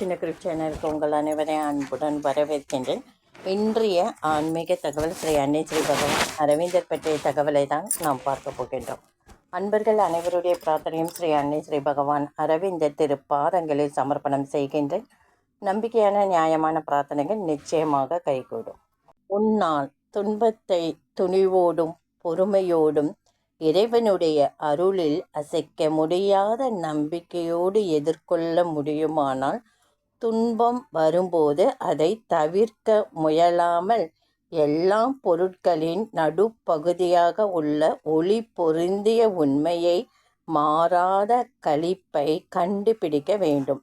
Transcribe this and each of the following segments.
சின்ன குரூப் சேனலுக்கு உங்கள் அனைவரையும் அன்புடன் வரவேற்கின்றேன். இன்றைய ஆன்மீக தகவல் ஸ்ரீ அன்னை ஸ்ரீ பகவான் அரவிந்தர் பற்றிய தகவலை தான் நாம் பார்க்க போகின்றோம். அன்பர்கள் அனைவருடைய பிரார்த்தனையும் ஸ்ரீ அன்னை ஸ்ரீ பகவான் அரவிந்தர் திரு பாதங்களில் சமர்ப்பணம் செய்கின்றேன். நம்பிக்கையான நியாயமான பிரார்த்தனைகள் நிச்சயமாக கைகூடும். உன்னால் துன்பத்தை துணிவோடும் பொறுமையோடும் இறைவனுடைய அருளில் அசைக்க முடியாத நம்பிக்கையோடு எதிர்கொள்ள முடியுமானால் துன்பம் வரும்போது அதை தவிர்க்க முயலாமல் எல்லா பொருட்களின் நடுப்பகுதியாக உள்ள ஒளி பொருந்திய உண்மையை மாறாத களிப்பை கண்டுபிடிக்க வேண்டும்.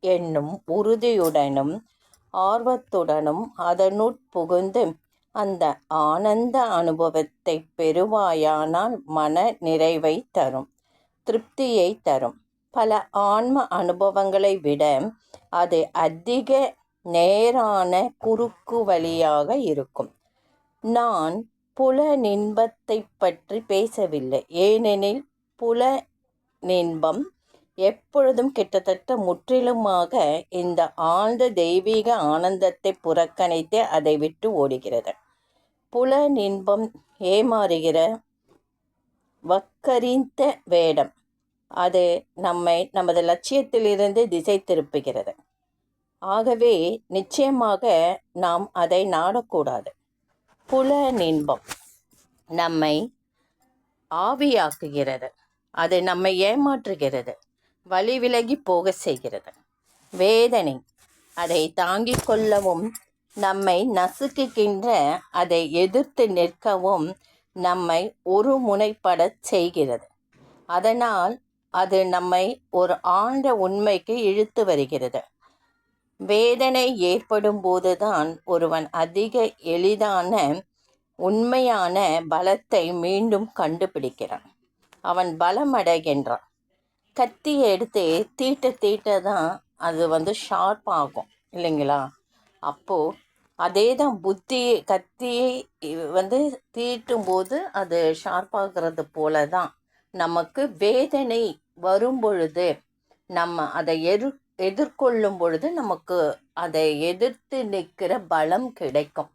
என்னும் உறுதியுடனும் ஆர்வத்துடனும் அதனுட்புகுந்து அந்த ஆனந்த அனுபவத்தை பெறுவாயானால் மன நிறைவை தரும் திருப்தியை தரும். பல ஆன்ம அனுபவங்களை விட அது அதிக நேரான குறுக்கு வழியாக இருக்கும். நான் புல நின்பத்தை பற்றி பேசவில்லை. ஏனெனில் புல நின்பம் எப்பொழுதும் கிட்டத்தட்ட முற்றிலுமாக இந்த ஆழ்ந்த தெய்வீக ஆனந்தத்தை புறக்கணித்து அதை விட்டு ஓடுகிறது. புல நின்பம் ஏமாறுகிற வக்கரிந்த வேடம். அது நம்மை நமது லட்சியத்திலிருந்து திசை திருப்புகிறது. ஆகவே நிச்சயமாக நாம் அதை நாடக்கூடாது. புல நின்பம் நம்மை ஆவியாக்குகிறது. அது நம்மை ஏமாற்றுகிறது. வழி விலகி போக செய்கிறது. வேதனை அதை தாங்கிக் கொள்ளவும் நம்மை நசுக்குகின்ற அதை எதிர்த்து நிற்கவும் நம்மை ஒரு முனைப்படச் செய்கிறது. அதனால் அது நம்மை ஒரு ஆழ்ந்த உண்மைக்கு இழுத்து வருகிறது. வேதனை ஏற்படும் போதுதான் ஒருவன் அதிக எளிதான உண்மையான பலத்தை மீண்டும் கண்டுபிடிக்கிறான். அவன் பலம் அடைகின்றான் கத்தியை எடுத்து தீட்ட தீட்ட தான் அது வந்து ஷார்ப் ஆகும் இல்லைங்களா? அப்போது அதே தான் புத்தியை கத்தியை வந்து தீட்டும் போது அது ஷார்ப்பாகிறது போல தான் நமக்கு வேதனை வரும்பொழுது நம்ம அதை எதிர் எதிர்கொள்ளும் பொழுது நமக்கு அதை எதிர்த்து நிற்கிற பலம் கிடைக்கும்.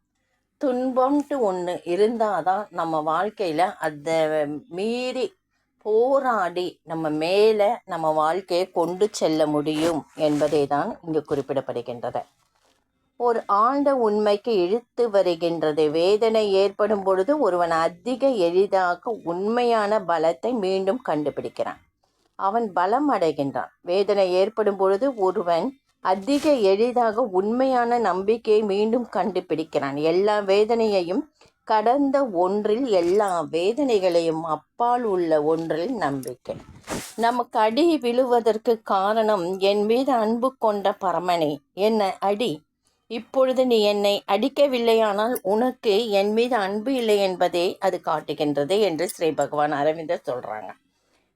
துன்பம்ட்டு ஒன்று இருந்தால் தான் நம்ம வாழ்க்கையில் அதை மீறி போராடி நம்ம மேலே நம்ம வாழ்க்கையை கொண்டு செல்ல முடியும் என்பதை தான் இங்கு குறிப்பிடப்படுகின்றது. ஒரு ஆழ்ந்த உண்மைக்கு இழுத்து வருகின்றது. வேதனை ஏற்படும் பொழுது ஒருவன் அதிக எளிதாக உண்மையான பலத்தை மீண்டும் கண்டுபிடிக்கிறான். அவன் பலம் அடைகின்றான். வேதனை ஏற்படும் பொழுது ஒருவன் அதிக எளிதாக உண்மையான நம்பிக்கையை மீண்டும் கண்டுபிடிக்கிறான். எல்லா வேதனையையும் கடந்த ஒன்றில் எல்லா வேதனைகளையும் அப்பால் உள்ள ஒன்றில் நம்பிக்கை. நமக்கு அடி விழுவதற்கு காரணம் என் மீது அன்பு கொண்ட பரமனே என்ன அடி. இப்பொழுது நீ என்னை அடிக்கவில்லையானால் உனக்கு என் மீது அன்பு இல்லை என்பதே அது காட்டுகின்றது என்று ஸ்ரீ பகவான் அரவிந்தர் சொல்கிறாங்க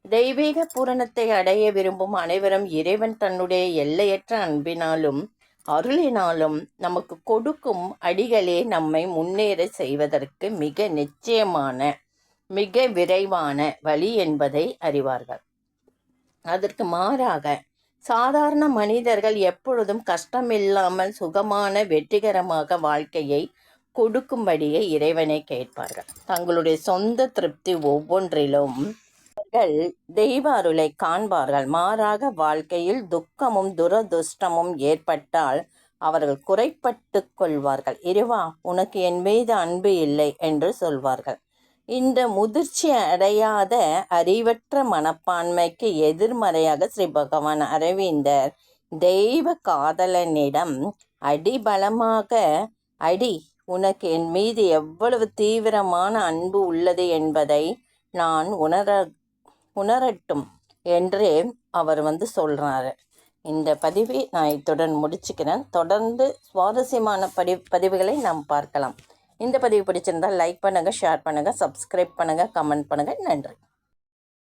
தெய்வீக பூரணத்தை அடைய விரும்பும் அனைவரும் இறைவன் தன்னுடைய எல்லையற்ற அன்பினாலும் அருளினாலும் நமக்கு கொடுக்கும் அடிகளே நம்மை முன்னேற செய்வதற்கு மிக நிச்சயமான மிக விரைவான வழி என்பதை அறிவார்கள். அதற்கு மாறாக சாதாரண மனிதர்கள் எப்பொழுதும் கஷ்டமில்லாமல் சுகமான வெற்றிகரமாக வாழ்க்கையை கொடுக்கும்படியே இறைவனை கேட்பார்கள். தங்களுடைய சொந்த திருப்தி ஒவ்வொன்றிலும் அவர்கள் தெய்வ அருளை காண்பார்கள். மாறாக வாழ்க்கையில் துக்கமும் துரதுஷ்டமும் ஏற்பட்டால் அவர்கள் குறைப்பட்டு கொள்வார்கள். இருவா உனக்கு என் மீது அன்பு இல்லை என்று சொல்வார்கள். இந்த முதிர்ச்சி அடையாத அறிவற்ற மனப்பான்மைக்கு எதிர்மறையாக ஸ்ரீ பகவான் அரவிந்தர் தெய்வ காதலனிடம் அடிபலமாக அடி உனக்கு என் மீது எவ்வளவு தீவிரமான அன்பு உள்ளது என்பதை நான் உணர உணரட்டும் என்றே அவர் வந்து சொல்கிறாரு இந்த பதிவை நான் இத்துடன் முடிச்சுக்கிறேன். தொடர்ந்து சுவாரஸ்யமான படி பதிவுகளை நாம் பார்க்கலாம். இந்த பதிவு பிடிச்சிருந்தால் லைக் பண்ணுங்கள் ஷேர் பண்ணுங்கள் சப்ஸ்கிரைப் பண்ணுங்கள் கமெண்ட் பண்ணுங்கள் நன்றி.